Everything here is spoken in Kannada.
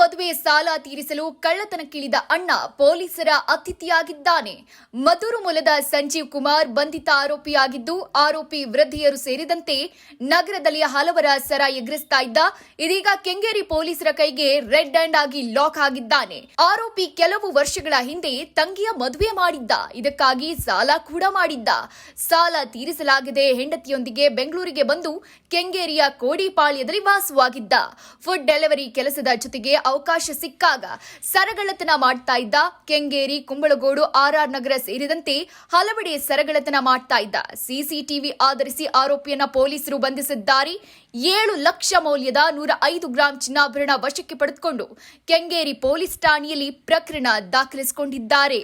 ಮದುವೆ ಸಾಲ ತೀರಿಸಲು ಕಳ್ಳತನಕ್ಕಿಳಿದ ಅಣ್ಣ ಪೊಲೀಸರ ಅತಿಥಿಯಾಗಿದ್ದಾನೆ. ಮಧುರು ಮೂಲದ ಸಂಜೀವ್ ಕುಮಾರ್ ಬಂಧಿತ ಆರೋಪಿಯಾಗಿದ್ದು, ಆರೋಪಿ ವೃದ್ಧಿಯರು ಸೇರಿದಂತೆ ನಗರದಲ್ಲಿ ಹಲವರ ಸರ ಎಗರಿಸ್ತಾ ಇದ್ದ, ಇದೀಗ ಕೆಂಗೇರಿ ಪೊಲೀಸರ ಕೈಗೆ ರೆಡ್ ಹ್ಯಾಂಡ್ ಆಗಿ ಲಾಕ್ ಆಗಿದ್ದಾನೆ. ಆರೋಪಿ ಕೆಲವು ವರ್ಷಗಳ ಹಿಂದೆ ತಂಗಿಯ ಮದುವೆ ಮಾಡಿದ್ದ, ಇದಕ್ಕಾಗಿ ಸಾಲ ಕೂಡ ಮಾಡಿದ್ದ. ಸಾಲ ತೀರಿಸಲಾಗಿದೆ ಹೆಂಡತಿಯೊಂದಿಗೆ ಬೆಂಗಳೂರಿಗೆ ಬಂದು ಕೆಂಗೇರಿಯ ಕೋಡಿಪಾಳ್ಯದಲ್ಲಿ ವಾಸವಾಗಿದ್ದ. ಫುಡ್ ಡೆಲಿವರಿ ಕೆಲಸದ ಜೊತೆಗೆ ಅವಕಾಶ ಸಿಕ್ಕಾಗ ಸರಗಳತನ ಮಾಡ್ತಾ ಇದ್ದ ಕೆಂಗೇರಿ, ಕುಂಬಳಗೋಡು ಆರ್ಆರ್ ನಗರ ಸೇರಿದಂತೆ ಹಲವೆಡೆ ಸರಗಳತನ ಮಾಡ್ತಾ ಇದ್ದ. ಸಿಸಿಟಿವಿ ಆಧರಿಸಿ ಆರೋಪಿಯನ್ನ ಪೊಲೀಸರು ಬಂಧಿಸಿದ್ದಾರೆ. ಏಳು ಲಕ್ಷ ಮೌಲ್ಯದ ನೂರ ಐದು ಗ್ರಾಂ ಚಿನ್ನಾಭರಣ ವಶಕ್ಕೆ ಪಡೆದುಕೊಂಡು ಕೆಂಗೇರಿ ಪೊಲೀಸ್ ಠಾಣೆಯಲ್ಲಿ ಪ್ರಕರಣ ದಾಖಲಿಸಿಕೊಂಡಿದ್ದಾರೆ.